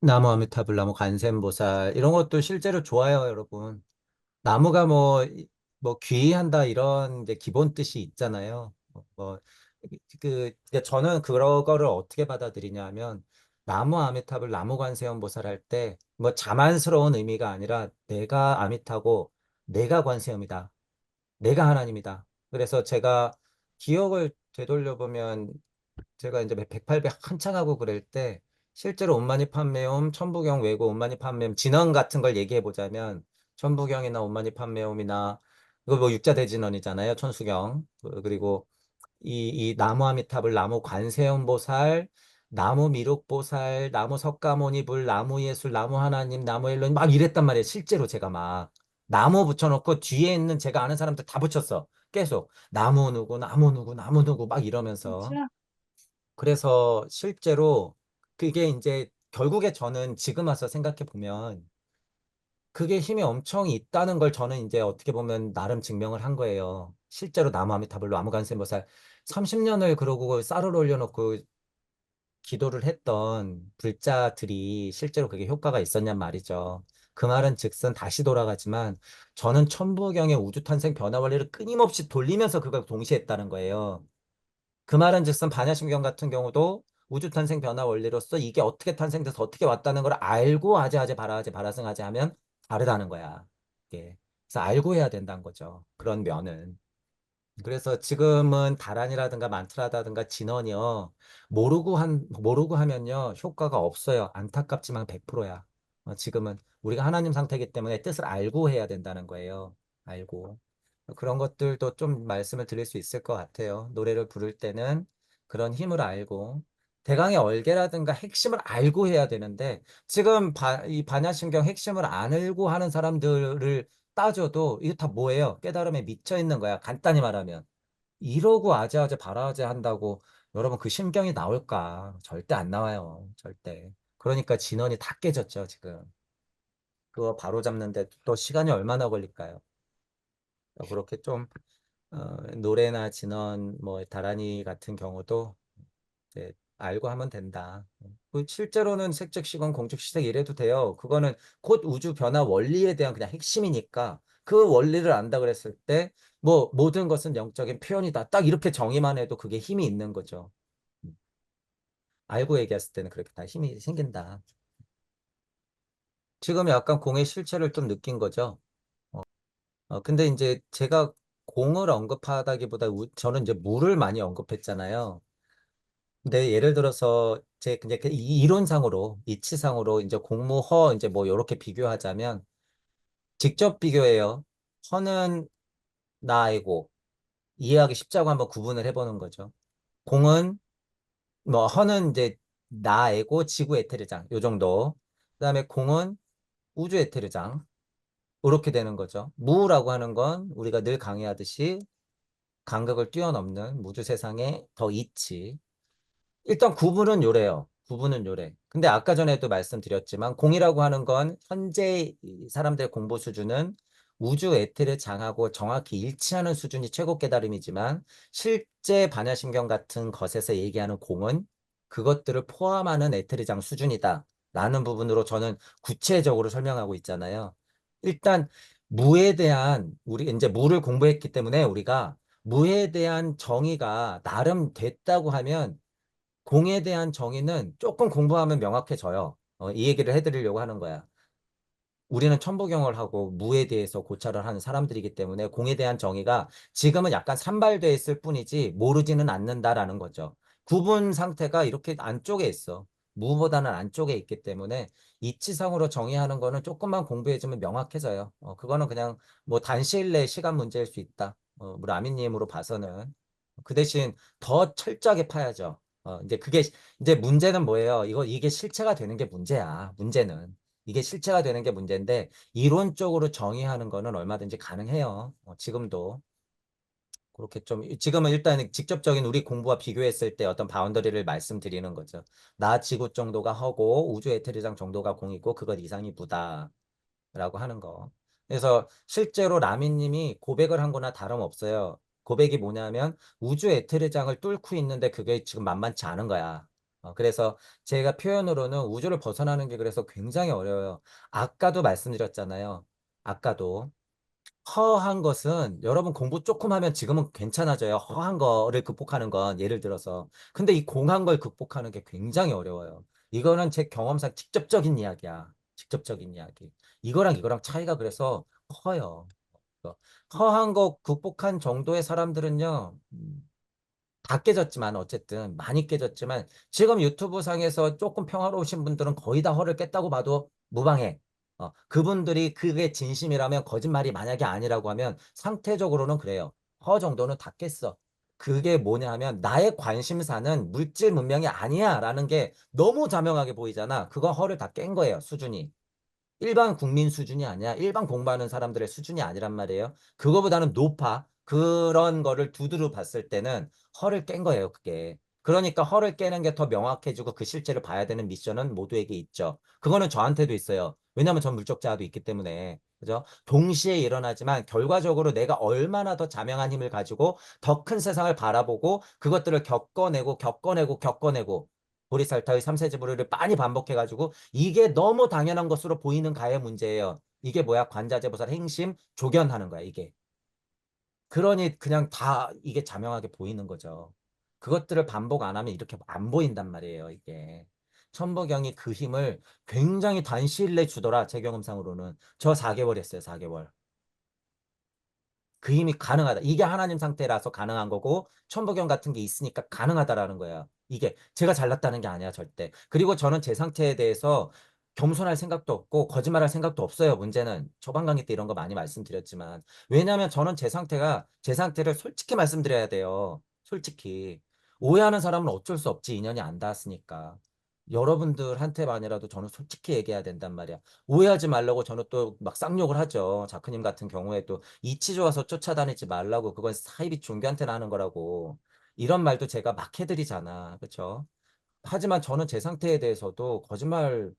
나무 아미타불, 나무 관세음보살 이런 것도 실제로 좋아요, 여러분. 나무가 뭐, 이- 뭐 귀한다 이런 이제 기본 뜻이 있잖아요. 뭐, 뭐, 저는 그런 거를 어떻게 받아들이냐면 나무 아미타불, 나무 관세음보살 할 때 뭐 자만스러운 의미가 아니라 내가 아미타고 내가 관세음이다. 내가 하나님이다. 그래서 제가 기억을 되돌려 보면 제가 이제 108배 한창 하고 그럴 때 실제로 온마니 판매옴, 천부경 외고 온마니 판매옴 진원 같은 걸 얘기해 보자면 천부경이나 온마니 판매옴이나 이거 뭐 육자대진원이잖아요. 천수경. 그- 그리고 이, 이 나무 아미타불, 나무 관세음보살, 나무 미륵보살, 나무 석가모니불, 나무 예술, 나무 하나님, 나무 엘로님 막 이랬단 말이에요. 실제로 제가 막 나무 붙여놓고 뒤에 있는 제가 아는 사람들 다 붙였어. 계속 나무 누구, 나무 누구, 나무 누구 막 이러면서? 그래서 실제로 그게 이제 결국에 저는 지금 와서 생각해 보면 그게 힘이 엄청 있다는 걸 저는 이제 어떻게 보면 나름 증명을 한 거예요. 실제로 나무아미타불로 아무간세모살 30년을 그러고 쌀을 올려놓고 기도를 했던 불자들이 실제로 그게 효과가 있었냔 말이죠. 그 말은 즉슨 다시 돌아가지만 저는 천부경의 우주탄생 변화 원리를 끊임없이 돌리면서 그걸 동시에 했다는 거예요. 그 말은 즉슨 반야심경 같은 경우도 우주 탄생 변화 원리로서 이게 어떻게 탄생돼서 어떻게 왔다는 걸 알고 아재아재 바라아재 바라승아재 하면 다르다는 거야. 이게. 그래서 알고 해야 된다는 거죠. 그런 면은. 그래서 지금은 다란이라든가 만트라라든가 진원이요. 모르고 한, 모르고 하면요. 효과가 없어요. 안타깝지만 100%야. 어, 지금은 우리가 하나님 상태이기 때문에 뜻을 알고 해야 된다는 거예요. 알고. 그런 것들도 좀 말씀을 드릴 수 있을 것 같아요. 노래를 부를 때는 그런 힘을 알고. 대강의 얼개라든가 핵심을 알고 해야 되는데, 지금 바, 이 반야심경 핵심을 안 알고 하는 사람들을 따져도 이거 다 뭐예요? 깨달음에 미쳐 있는 거야. 간단히 말하면. 이러고 아재아재 바라아재 한다고 여러분 그 심경이 나올까? 절대 안 나와요. 절대. 그러니까 진원이 다 깨졌죠, 지금. 그거 바로 잡는데 또 시간이 얼마나 걸릴까요? 그렇게 좀 어, 노래나 진원, 뭐 다란이 같은 경우도 이제 알고 하면 된다. 그 실제로는 색즉 시건 공적 시색 이래도 돼요. 그거는 곧 우주 변화 원리에 대한 그냥 핵심이니까 그 원리를 안다 그랬을 때 뭐 모든 것은 영적인 표현이다. 딱 이렇게 정의만 해도 그게 힘이 있는 거죠. 음. 알고 얘기했을 때는 그렇게 다 힘이 생긴다. 지금 약간 공의 실체를 좀 느낀 거죠. 어, 근데 이제 제가 공을 언급하다기보다 우- 저는 이제 물을 많이 언급했잖아요. 근데 예를 들어서 제 그냥 그 이- 이론상으로 이치상으로 이제 공무 허 이제 뭐 이렇게 비교하자면 직접 비교해요. 허는 나이고 이해하기 쉽자고 한번 구분을 해보는 거죠. 공은 뭐 허는 이제 나이고 지구 에테르장 요 정도. 그다음에 공은 우주 에테르장 이렇게 되는 거죠. 무라고 하는 건 우리가 늘 강의하듯이 간극을 뛰어넘는 무주 세상의 더 이치. 일단 구분은 요래요. 구분은 요래. 근데 아까 전에도 말씀드렸지만 공이라고 하는 건 현재 이 사람들의 공부 수준은 우주 에테르 장하고 정확히 일치하는 수준이 최고 깨달음이지만 실제 반야심경 같은 것에서 얘기하는 공은 그것들을 포함하는 에테르장 수준이다. 라는 부분으로 저는 구체적으로 설명하고 있잖아요. 일단 무에 대한 우리 이제 무를 공부했기 때문에 우리가 무에 대한 정의가 나름 됐다고 하면 공에 대한 정의는 조금 공부하면 명확해져요. 어, 이 얘기를 해드리려고 하는 거야. 우리는 천부경을 하고 무에 대해서 고찰을 하는 사람들이기 때문에 공에 대한 정의가 지금은 약간 산발돼 있을 뿐이지 모르지는 않는다라는 거죠. 구분 상태가 이렇게 안쪽에 있어. 무보다는 안쪽에 있기 때문에 이치상으로 정의하는 거는 조금만 공부해주면 명확해져요. 어, 그거는 그냥 뭐 단시일 내 시간 문제일 수 있다. 어, 우리 아미님으로 봐서는. 그 대신 더 철저하게 파야죠. 어, 이제 그게, 이제 문제는 뭐예요? 이거, 이게 실체가 되는 게 문제야. 문제는. 이게 실체가 되는 게 문제인데, 이론적으로 정의하는 거는 얼마든지 가능해요. 어, 지금도. 그렇게 좀, 지금은 일단 직접적인 우리 공부와 비교했을 때 어떤 바운더리를 말씀드리는 거죠. 나 지구 정도가 허고, 우주 에테르장 정도가 공이고, 그것 이상이 무다. 라고 하는 거. 그래서 실제로 라미님이 고백을 한 거나 다름없어요. 고백이 뭐냐면 우주 에테르장을 뚫고 있는데 그게 지금 만만치 않은 거야. 어, 그래서 제가 표현으로는 우주를 벗어나는 게 그래서 굉장히 어려워요. 아까도 말씀드렸잖아요. 아까도. 허한 것은 여러분 공부 조금 하면 지금은 괜찮아져요. 허한 거를 극복하는 건 예를 들어서. 근데 이 공한 걸 극복하는 게 굉장히 어려워요. 이거는 제 경험상 직접적인 이야기야. 직접적인 이야기. 이거랑 이거랑 차이가 그래서 커요. 어, 허한 거 극복한 정도의 사람들은요. 음, 다 깨졌지만 어쨌든 많이 깨졌지만 지금 유튜브 상에서 조금 평화로우신 분들은 거의 다 허를 깼다고 봐도 무방해. 어, 그분들이 그게 진심이라면 거짓말이 만약에 아니라고 하면 상태적으로는 그래요. 허 정도는 다 깼어. 그게 뭐냐 하면 나의 관심사는 물질 문명이 아니야 라는 게 너무 자명하게 보이잖아. 그거 허를 다 깬 거예요. 수준이. 일반 국민 수준이 아니야. 일반 공부하는 사람들의 수준이 아니란 말이에요. 그거보다는 높아. 그런 거를 두드려 봤을 때는 허를 깬 거예요, 그게. 그러니까 허를 깨는 게 더 명확해지고 그 실체를 봐야 되는 미션은 모두에게 있죠. 그거는 저한테도 있어요. 왜냐하면 전 물적자도 있기 때문에. 그죠? 동시에 일어나지만 결과적으로 내가 얼마나 더 자명한 힘을 가지고 더 큰 세상을 바라보고 그것들을 겪어내고 겪어내고 겪어내고 보리살타의 삼세제부를 많이 반복해가지고 이게 너무 당연한 것으로 보이는 가의 문제예요. 이게 뭐야? 관자재보살 행심 조견하는 거야, 이게. 그러니 그냥 다 이게 자명하게 보이는 거죠. 그것들을 반복 안 하면 이렇게 안 보인단 말이에요, 이게. 천부경이 그 힘을 굉장히 단시일 내에 주더라, 제 경험상으로는. 저 4개월 했어요, 4개월. 그 힘이 가능하다. 이게 하나님 상태라서 가능한 거고 천부경 같은 게 있으니까 가능하다라는 거예요. 이게 제가 잘났다는 게 아니야 절대. 그리고 저는 제 상태에 대해서 겸손할 생각도 없고 거짓말할 생각도 없어요. 문제는 초반 강의 때 이런 거 많이 말씀드렸지만 왜냐하면 저는 제 상태가 제 상태를 솔직히 말씀드려야 돼요. 솔직히 오해하는 사람은 어쩔 수 없지 인연이 안 닿았으니까. 여러분들한테만이라도 저는 솔직히 얘기해야 된단 말이야. 오해하지 말라고 저는 또 막 쌍욕을 하죠. 자크님 같은 경우에도 이치 좋아서 쫓아다니지 말라고 그건 사이비 종교한테나 하는 거라고. 이런 말도 제가 막 해드리잖아. 그렇죠? 하지만 저는 제 상태에 대해서도 거짓말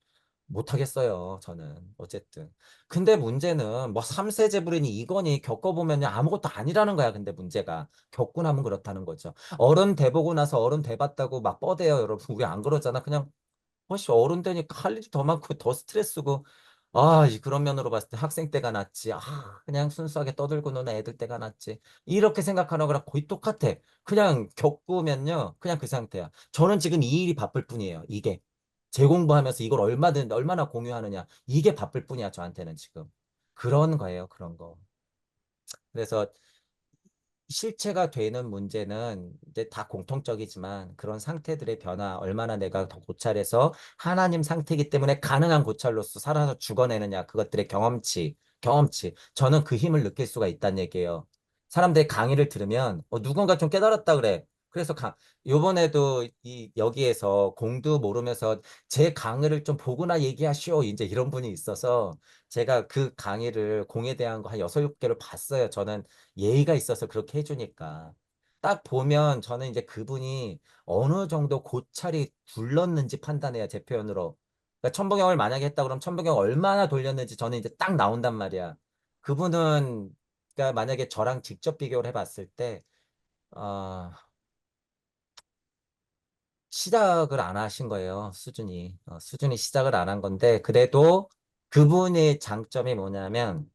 못 하겠어요. 저는 어쨌든. 근데 문제는 뭐 3세 재불이니 이거니 겪어보면 아무것도 아니라는 거야. 근데 문제가 겪고 나면 그렇다는 거죠. 어른 돼보고 나서 어른 돼봤다고 막 뻗대요. 여러분 우리 안 그러잖아. 그냥 훨씬 어른 되니까 할 일이 더 많고 더 스트레스고 아, 이 그런 면으로 봤을 때 학생 때가 낫지. 아, 그냥 순수하게 떠들고 노는 애들 때가 낫지. 이렇게 생각하는 거랑 거의 똑같아. 그냥 겪으면요. 그냥 그 상태야. 저는 지금 이 일이 바쁠 뿐이에요. 이게. 재공부하면서 이걸 얼마든, 얼마나 공유하느냐. 이게 바쁠 뿐이야. 저한테는 지금. 그런 거예요. 그런 거. 그래서 실체가 되는 문제는 이제 다 공통적이지만 그런 상태들의 변화, 얼마나 내가 더 고찰해서 하나님 상태이기 때문에 가능한 고찰로서 살아서 죽어내느냐, 그것들의 경험치, 경험치. 저는 그 힘을 느낄 수가 있다는 얘기예요. 사람들의 강의를 들으면 어, 누군가 좀 깨달았다 그래. 그래서 강, 요번에도 이 여기에서 공도 모르면서 제 강의를 좀 보거나 얘기하시오. 이제 이런 분이 있어서 제가 그 강의를 공에 대한 거 한 여섯, 육 개를 봤어요. 저는 예의가 있어서 그렇게 해주니까. 딱 보면 저는 이제 그분이 어느 정도 고찰이 굴렀는지 판단해야 제 표현으로. 그러니까 천부경을 만약에 했다 그러면 천부경 얼마나 돌렸는지 저는 이제 딱 나온단 말이야. 그분은 그러니까 만약에 저랑 직접 비교를 해봤을 때 어, 시작을 안 하신 거예요. 수준이. 어, 수준이 시작을 안 한 건데 그래도 그분의 장점이 뭐냐면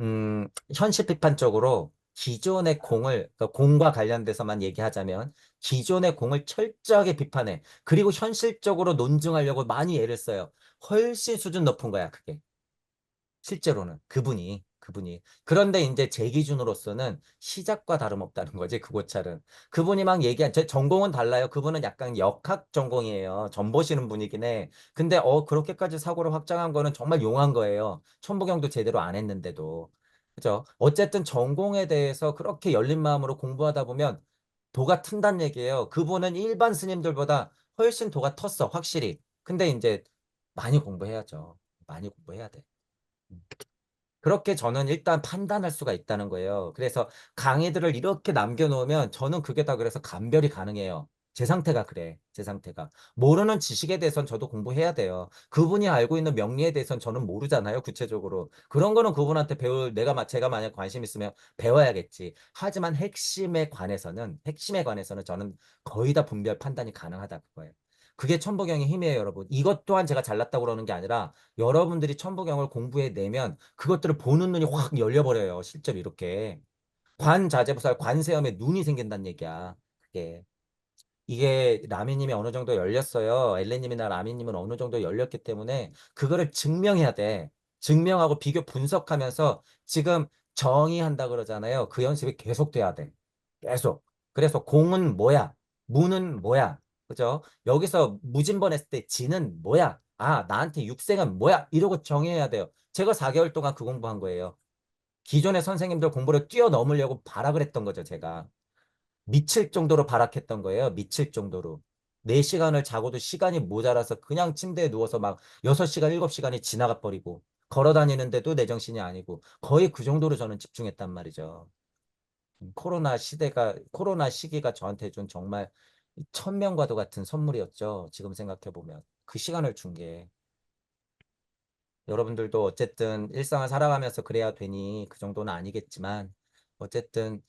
음, 현실 비판적으로 기존의 공을, 그러니까 공과 관련돼서만 얘기하자면 기존의 공을 철저하게 비판해. 그리고 현실적으로 논증하려고 많이 애를 써요. 훨씬 수준 높은 거야, 그게. 실제로는. 그분이. 그분이. 그런데 이제 제 기준으로서는 시작과 다름없다는 거지, 그 고찰은. 그분이 막 얘기한, 제 전공은 달라요. 그분은 약간 역학 전공이에요. 전 보시는 분이긴 해. 근데 어, 그렇게까지 사고를 확장한 거는 정말 용한 거예요. 천부경도 제대로 안 했는데도. 그죠? 어쨌든 전공에 대해서 그렇게 열린 마음으로 공부하다 보면 도가 튼다는 얘기예요. 그분은 일반 스님들보다 훨씬 도가 텄어, 확실히. 근데 이제 많이 공부해야죠. 많이 공부해야 돼. 음. 그렇게 저는 일단 판단할 수가 있다는 거예요. 그래서 강의들을 이렇게 남겨놓으면 저는 그게 다 그래서 감별이 가능해요. 제 상태가 그래. 제 상태가. 모르는 지식에 대해서는 저도 공부해야 돼요. 그분이 알고 있는 명리에 대해서는 저는 모르잖아요. 구체적으로. 그런 거는 그분한테 배울, 내가, 마- 제가 만약 관심 있으면 배워야겠지. 하지만 핵심에 관해서는, 핵심에 관해서는 저는 거의 다 분별 판단이 가능하다 그거예요. 그게 천부경의 힘이에요, 여러분. 이것 또한 제가 잘났다고 그러는 게 아니라 여러분들이 천부경을 공부해 내면 그것들을 보는 눈이 확 열려버려요. 실제로 이렇게. 관자재부살 관세음에 눈이 생긴다는 얘기야. 그게. 이게 라미님이 어느 정도 열렸어요. 엘레님이나 라미님은 어느 정도 열렸기 때문에 그거를 증명해야 돼. 증명하고 비교 분석하면서 지금 정의한다 그러잖아요. 그 연습이 계속 돼야 돼. 계속. 그래서 공은 뭐야? 무는 뭐야? 그죠? 여기서 무진번했을 때 지는 뭐야? 아, 나한테 육생은 뭐야? 이러고 정의해야 돼요. 제가 4개월 동안 그 공부한 거예요. 기존의 선생님들 공부를 뛰어넘으려고 발악을 했던 거죠, 제가. 미칠 정도로 발악했던 거예요. 미칠 정도로. 4시간을 자고도 시간이 모자라서 그냥 침대에 누워서 막 6시간, 7시간이 지나가 버리고 걸어 다니는데도 내 정신이 아니고 거의 그 정도로 저는 집중했단 말이죠. 음, 코로나 시대가, 코로나 시기가 저한테 준 정말 천명과도 같은 선물이었죠. 지금 생각해 보면. 그 시간을 준 게. 여러분들도 어쨌든 일상을 살아가면서 그래야 되니 그 정도는 아니겠지만 어쨌든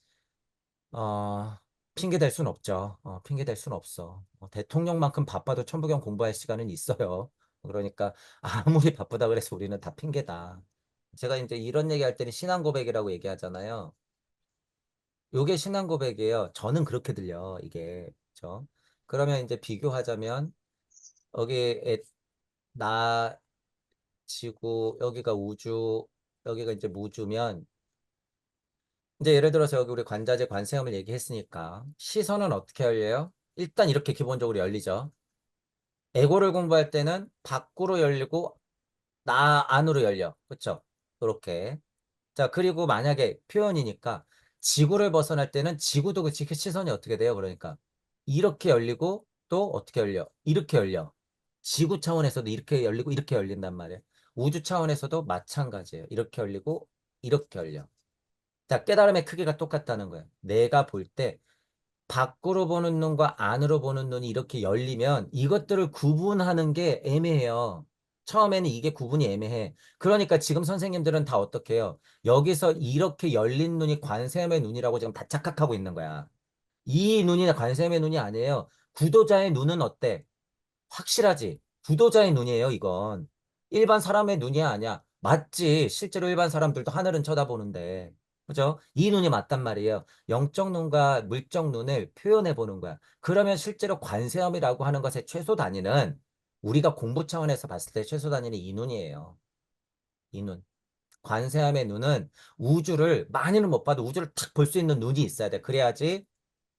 어, 핑계 댈순 없죠. 어, 핑계 댈순 없어. 어, 대통령만큼 바빠도 천부경 공부할 시간은 있어요. 그러니까 아무리 바쁘다 그래서 우리는 다 핑계다. 제가 이제 이런 얘기할 때는 신앙 고백이라고 얘기하잖아요. 요게 신앙 고백이에요. 저는 그렇게 들려, 이게. 그죠? 그러면 이제 비교하자면 여기 나 지구, 여기가 우주, 여기가 이제 무주면 이제 예를 들어서 여기 우리 관자재 관세음을 얘기했으니까 시선은 어떻게 열려요? 일단 이렇게 기본적으로 열리죠. 에고를 공부할 때는 밖으로 열리고 나 안으로 열려. 그렇죠? 이렇게. 자, 그리고 만약에 표현이니까 지구를 벗어날 때는 지구도 그 지- 시선이 어떻게 돼요? 그러니까 이렇게 열리고 또 어떻게 열려? 이렇게 열려. 지구 차원에서도 이렇게 열리고 이렇게 열린단 말이에요. 우주 차원에서도 마찬가지예요. 이렇게 열리고 이렇게 열려. 자, 깨달음의 크기가 똑같다는 거예요. 내가 볼 때 밖으로 보는 눈과 안으로 보는 눈이 이렇게 열리면 이것들을 구분하는 게 애매해요. 처음에는 이게 구분이 애매해. 그러니까 지금 선생님들은 다 어떻게 해요? 여기서 이렇게 열린 눈이 관세음의 눈이라고 지금 다 착각하고 있는 거야. 이 눈이 관세음의 눈이 아니에요. 구도자의 눈은 어때? 확실하지? 구도자의 눈이에요, 이건. 일반 사람의 눈이 아니야. 맞지. 실제로 일반 사람들도 하늘은 쳐다보는데. 그죠? 이 눈이 맞단 말이에요. 영적 눈과 물적 눈을 표현해 보는 거야. 그러면 실제로 관세음이라고 하는 것의 최소 단위는 우리가 공부 차원에서 봤을 때 최소 단위는 이 눈이에요. 이 눈. 관세음의 눈은 우주를 많이는 못 봐도 우주를 탁 볼 수 있는 눈이 있어야 돼. 그래야지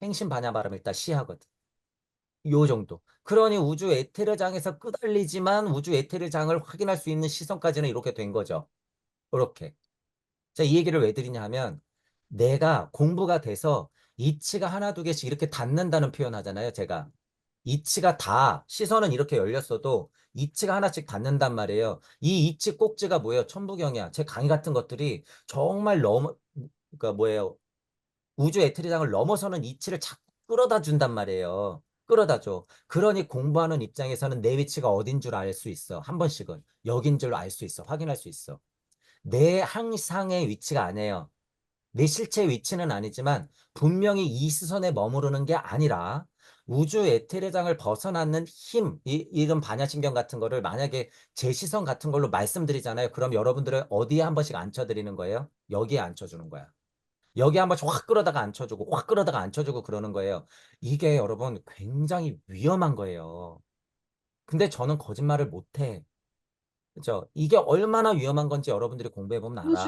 행신 반야 바람을 일단 시하거든. 요 정도. 그러니 우주 에테르장에서 끄달리지만 우주 에테르장을 확인할 수 있는 시선까지는 이렇게 된 거죠. 이렇게. 자, 이 얘기를 왜 드리냐 하면 내가 공부가 돼서 이치가 하나 두 개씩 이렇게 닿는다는 표현 하잖아요, 제가. 이치가 다 시선은 이렇게 열렸어도 이치가 하나씩 닿는단 말이에요. 이 이치 꼭지가 뭐예요? 천부경이야. 제 강의 같은 것들이 정말 너무 그러니까 뭐예요? 우주 에테르장을 넘어서는 이치를 자꾸 끌어다 준단 말이에요. 끌어다 줘. 그러니 공부하는 입장에서는 내 위치가 어딘 줄 알 수 있어. 한 번씩은. 여긴 줄 알 수 있어. 확인할 수 있어. 내 항상의 위치가 아니에요. 내 실체 위치는 아니지만 분명히 이 시선에 머무르는 게 아니라 우주 에테르장을 벗어나는 힘, 이, 이런 반야신경 같은 거를 만약에 제 시선 같은 걸로 말씀드리잖아요. 그럼 여러분들은 어디에 한 번씩 앉혀드리는 거예요? 여기에 앉혀주는 거야. 여기 한 번씩 확 끌어다가 앉혀주고 확 끌어다가 앉혀주고 그러는 거예요. 이게 여러분 굉장히 위험한 거예요. 근데 저는 거짓말을 못해. 그죠? 이게 얼마나 위험한 건지 여러분들이 공부해보면 알아.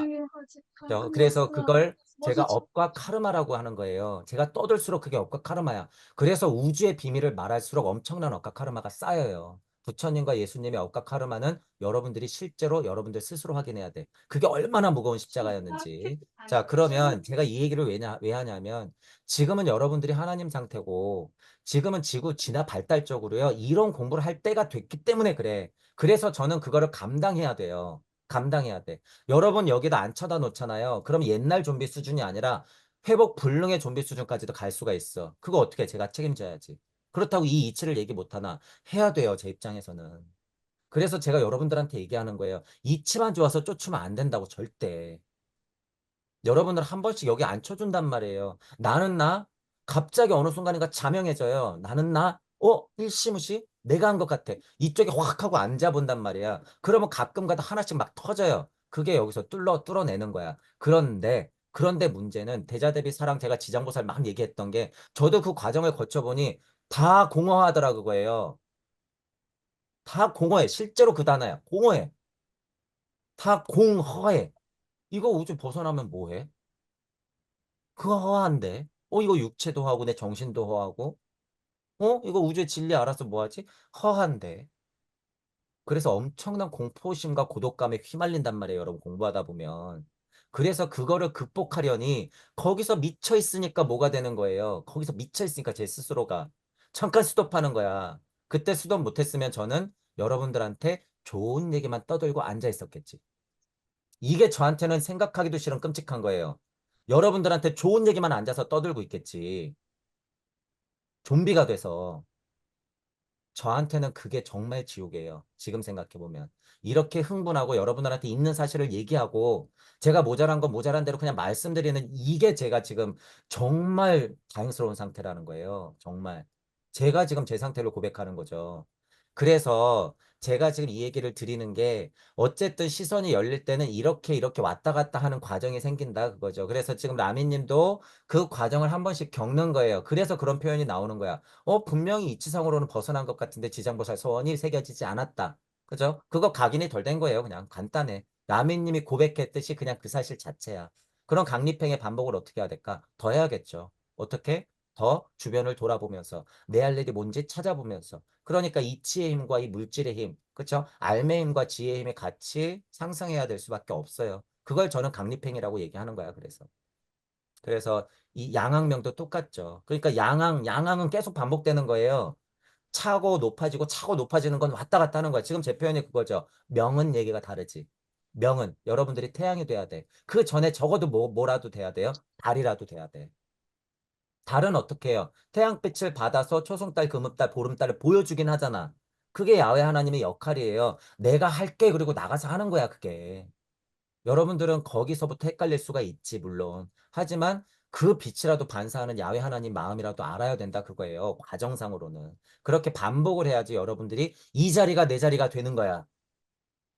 그죠? 그래서 그걸 제가? 업과 카르마라고 하는 거예요. 제가 떠들수록 그게 업과 카르마야. 그래서 우주의 비밀을 말할수록 엄청난 업과 카르마가 쌓여요. 부처님과 예수님의 업과 카르마는 여러분들이 실제로 여러분들 스스로 확인해야 돼. 그게 얼마나 무거운 십자가였는지. 자, 그러면 제가 이 얘기를 왜냐, 왜 하냐면 지금은 여러분들이 하나님 상태고 지금은 지구 진화 발달적으로요. 이런 공부를 할 때가 됐기 때문에 그래. 그래서 저는 그거를 감당해야 돼요. 감당해야 돼. 여러분 여기다 안 쳐다 놓잖아요. 그럼 옛날 좀비 수준이 아니라 회복 불능의 좀비 수준까지도 갈 수가 있어. 그거 어떻게 제가 책임져야지. 그렇다고 이 이치를 얘기 못하나 해야 돼요. 제 입장에서는. 그래서 제가 여러분들한테 얘기하는 거예요. 이치만 좋아서 쫓으면 안 된다고 절대. 여러분들 한 번씩 여기 앉혀준단 말이에요. 나는 나 갑자기 어느 순간인가 자명해져요. 나는 나 어? 일시무시? 내가 한 것 같아. 이쪽에 확 하고 앉아본단 말이야. 그러면 가끔가다 하나씩 막 터져요. 그게 여기서 뚫러 뚫어내는 거야. 그런데 그런데 문제는 대자 대비 사랑 제가 지장보살 막 얘기했던 게 저도 그 과정을 거쳐보니 다 공허하더라 그거예요. 다 공허해. 실제로 그 단어야. 공허해. 다 공허해. 이거 우주 벗어나면 뭐해? 그거 허한데. 어, 이거 육체도 허하고 내 정신도 허하고. 어, 이거 우주의 진리 알아서 뭐하지? 허한데. 그래서 엄청난 공포심과 고독감에 휘말린단 말이에요, 여러분 공부하다 보면. 그래서 그거를 극복하려니 거기서 미쳐 있으니까 뭐가 되는 거예요. 거기서 미쳐 있으니까 제 스스로가 잠깐 스톱하는 거야. 그때 스톱 못했으면 저는 여러분들한테 좋은 얘기만 떠들고 앉아 있었겠지. 이게 저한테는 생각하기도 싫은 끔찍한 거예요. 여러분들한테 좋은 얘기만 앉아서 떠들고 있겠지. 좀비가 돼서. 저한테는 그게 정말 지옥이에요. 지금 생각해보면. 이렇게 흥분하고 여러분들한테 있는 사실을 얘기하고 제가 모자란 건 모자란 대로 그냥 말씀드리는 이게 제가 지금 정말 다행스러운 상태라는 거예요. 정말. 제가 지금 제 상태를 고백하는 거죠. 그래서 제가 지금 이 얘기를 드리는 게 어쨌든 시선이 열릴 때는 이렇게 이렇게 왔다 갔다 하는 과정이 생긴다 그거죠. 그래서 지금 라미님도 그 과정을 한 번씩 겪는 거예요. 그래서 그런 표현이 나오는 거야. 어, 분명히 이치성으로는 벗어난 것 같은데 지장보살 소원이 새겨지지 않았다. 그죠? 그거 각인이 덜 된 거예요. 그냥 간단해. 라미님이 고백했듯이 그냥 그 사실 자체야. 그런 강립행의 반복을 어떻게 해야 될까? 더 해야겠죠. 어떻게? 더 주변을 돌아보면서 내 할 일이 뭔지 찾아보면서 그러니까 이치의 힘과 이 물질의 힘, 그렇죠? 알의 힘과 지혜의 힘이 같이 상승해야 될 수밖에 없어요. 그걸 저는 강립행이라고 얘기하는 거야. 그래서 그래서 이 양항명도 똑같죠. 그러니까 양항 양항은 계속 반복되는 거예요. 차고 높아지고 차고 높아지는 건 왔다 갔다 하는 거야. 지금 제 표현이 그거죠. 명은 얘기가 다르지. 명은 여러분들이 태양이 돼야 돼. 그 전에 적어도 뭐, 뭐라도 돼야 돼요? 달이라도 돼야 돼. 달은 어떻게 해요? 태양빛을 받아서 초승달, 금음달, 보름달을 보여주긴 하잖아. 그게 야훼 하나님의 역할이에요. 내가 할게 그리고 나가서 하는 거야 그게. 여러분들은 거기서부터 헷갈릴 수가 있지 물론. 하지만 그 빛이라도 반사하는 야훼 하나님 마음이라도 알아야 된다 그거예요. 과정상으로는. 그렇게 반복을 해야지 여러분들이 이 자리가 내 자리가 되는 거야.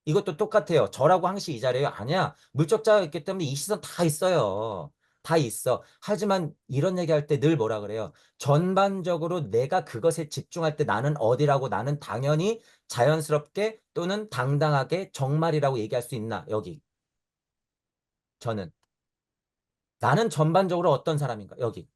이것도 똑같아요. 저라고 항시 이 자리예요? 아니야. 물적자가 있기 때문에 이 시선 다 있어요. 다 있어. 하지만 이런 얘기할 때 늘 뭐라 그래요? 전반적으로 내가 그것에 집중할 때 나는 어디라고 나는 당연히 자연스럽게 또는 당당하게 정말이라고 얘기할 수 있나? 여기. 저는. 나는 전반적으로 어떤 사람인가? 여기.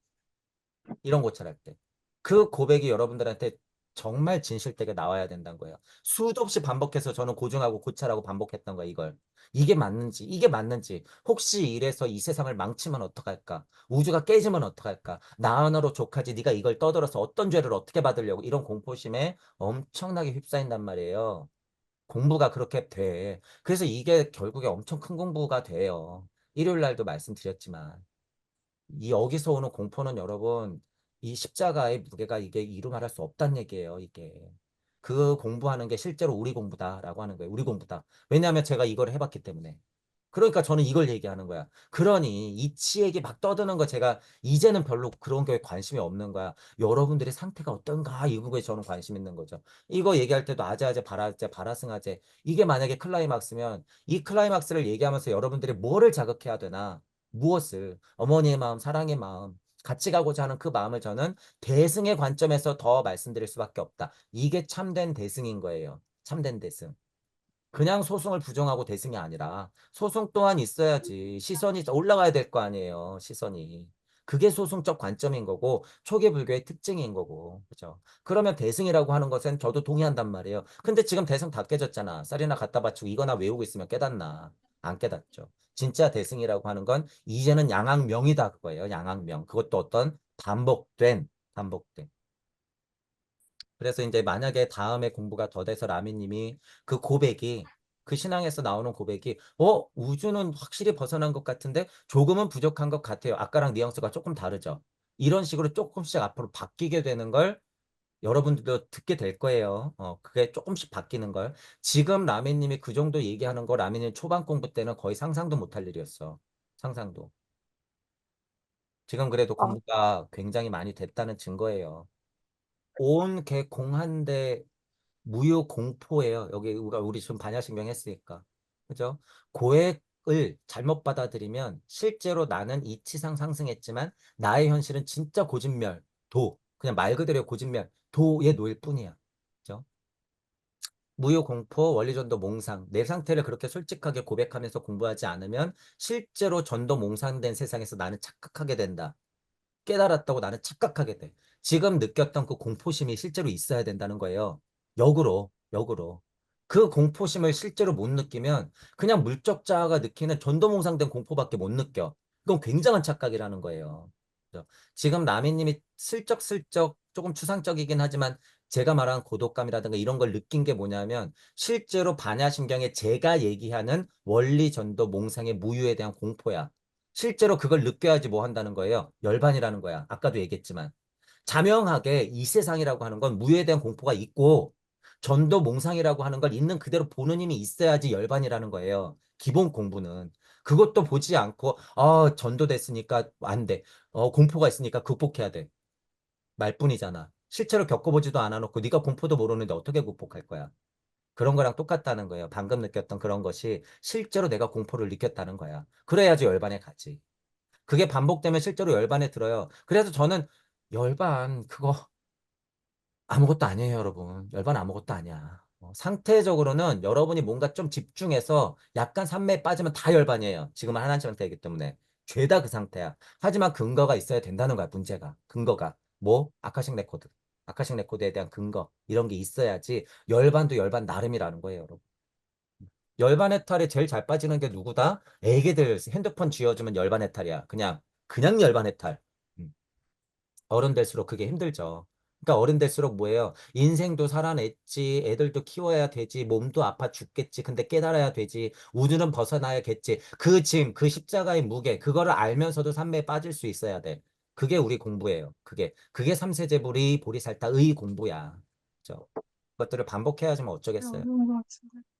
이런 고찰할 때. 그 고백이 여러분들한테 정말 진실되게 나와야 된다는 거예요. 수도 없이 반복해서 저는 고증하고 고찰하고 반복했던 거야, 이걸. 이게 맞는지, 이게 맞는지. 혹시 이래서 이 세상을 망치면 어떡할까? 우주가 깨지면 어떡할까? 나 하나로 족하지 네가 이걸 떠들어서 어떤 죄를 어떻게 받으려고 이런 공포심에 엄청나게 휩싸인단 말이에요. 공부가 그렇게 돼. 그래서 이게 결국에 엄청 큰 공부가 돼요. 일요일 날도 말씀드렸지만. 이 여기서 오는 공포는 여러분 이 십자가의 무게가 이게 이루 말할 수 없다는 얘기예요, 이게. 그 공부하는 게 실제로 우리 공부다라고 하는 거예요. 우리 공부다. 왜냐하면 제가 이걸 해봤기 때문에. 그러니까 저는 이걸 얘기하는 거야. 그러니 이치 얘기 막 떠드는 거 제가 이제는 별로 그런 거에 관심이 없는 거야. 여러분들의 상태가 어떤가 이거에 저는 관심 있는 거죠. 이거 얘기할 때도 아재아재 바라재 바라승아재 이게 만약에 클라이막스면 이 클라이막스를 얘기하면서 여러분들이 뭐를 자극해야 되나 무엇을 어머니의 마음 사랑의 마음 같이 가고자 하는 그 마음을 저는 대승의 관점에서 더 말씀드릴 수밖에 없다. 이게 참된 대승인 거예요. 참된 대승. 그냥 소송을 부정하고 대승이 아니라 소송 또한 있어야지 시선이 올라가야 될 거 아니에요. 시선이. 그게 소송적 관점인 거고 초기 불교의 특징인 거고 그죠 그러면 대승이라고 하는 것은 저도 동의한단 말이에요 근데 지금 대승 다 깨졌잖아 쌀이나 갖다 바치고 이거나 외우고 있으면 깨닫나 안 깨닫죠 진짜 대승이라고 하는 건 이제는 양악명이다 그거예요 양악명 그것도 어떤 반복된 반복된 그래서 이제 만약에 다음에 공부가 더 돼서 라미님이 그 고백이 그 신앙에서 나오는 고백이 어 우주는 확실히 벗어난 것 같은데 조금은 부족한 것 같아요. 아까랑 뉘앙스가 조금 다르죠. 이런 식으로 조금씩 앞으로 바뀌게 되는 걸 여러분들도 듣게 될 거예요. 어, 그게 조금씩 바뀌는 걸. 지금 라미님이 그 정도 얘기하는 거 라미님 초반 공부 때는 거의 상상도 못할 일이었어. 상상도. 지금 그래도 아, 공부가 굉장히 많이 됐다는 증거예요. 온개 공한데 무효 공포예요. 여기 우리가 우리 지금 반야신경 했으니까. 그죠? 고액을 잘못 받아들이면 실제로 나는 이치상 상승했지만 나의 현실은 진짜 고진멸, 도. 그냥 말 그대로 고진멸, 도에 놓일 뿐이야. 그죠? 무효 공포, 원리전도 몽상. 내 상태를 그렇게 솔직하게 고백하면서 공부하지 않으면 실제로 전도 몽상된 세상에서 나는 착각하게 된다. 깨달았다고 나는 착각하게 돼. 지금 느꼈던 그 공포심이 실제로 있어야 된다는 거예요. 역으로, 역으로. 그 공포심을 실제로 못 느끼면 그냥 물적자가 느끼는 전도몽상된 공포밖에 못 느껴. 그건 굉장한 착각이라는 거예요. 지금 나미님이 슬쩍슬쩍 조금 추상적이긴 하지만 제가 말한 고독감이라든가 이런 걸 느낀 게 뭐냐면 실제로 반야신경에 제가 얘기하는 원리 전도 몽상의 무유에 대한 공포야. 실제로 그걸 느껴야지 뭐 한다는 거예요. 열반이라는 거야. 아까도 얘기했지만. 자명하게 이 세상이라고 하는 건 무효에 대한 공포가 있고 전도 몽상이라고 하는 걸 있는 그대로 보는 힘이 있어야지 열반이라는 거예요. 기본 공부는. 그것도 보지 않고 어, 전도 됐으니까 안 돼. 어, 공포가 있으니까 극복해야 돼. 말뿐이잖아. 실제로 겪어보지도 않아놓고 네가 공포도 모르는데 어떻게 극복할 거야. 그런 거랑 똑같다는 거예요. 방금 느꼈던 그런 것이 실제로 내가 공포를 느꼈다는 거야. 그래야지 열반에 가지. 그게 반복되면 실제로 열반에 들어요. 그래서 저는 열반 그거 아무것도 아니에요, 여러분. 열반 아무것도 아니야. 어, 상태적으로는 여러분이 뭔가 좀 집중해서 약간 산매에 빠지면 다 열반이에요. 지금은 하나님 상태이기 때문에. 죄다 그 상태야. 하지만 근거가 있어야 된다는 거야, 문제가. 근거가. 뭐? 아카식 레코드. 아카식 레코드에 대한 근거. 이런 게 있어야지 열반도 열반 나름이라는 거예요, 여러분. 열반 해탈에 제일 잘 빠지는 게 누구다? 애기들 핸드폰 쥐어주면 열반 해탈이야. 그냥, 그냥 열반 해탈. 음. 어른 될수록 그게 힘들죠. 그러니까 어른 될수록 뭐예요? 인생도 살아냈지, 애들도 키워야 되지, 몸도 아파 죽겠지, 근데 깨달아야 되지, 우주는 벗어나야겠지. 그 짐, 그 십자가의 무게, 그거를 알면서도 삶에 빠질 수 있어야 돼. 그게 우리 공부예요. 그게. 그게 삼세제불의 보리살타의 공부야. 그죠? 그것들을 반복해야지만 어쩌겠어요. 같은데.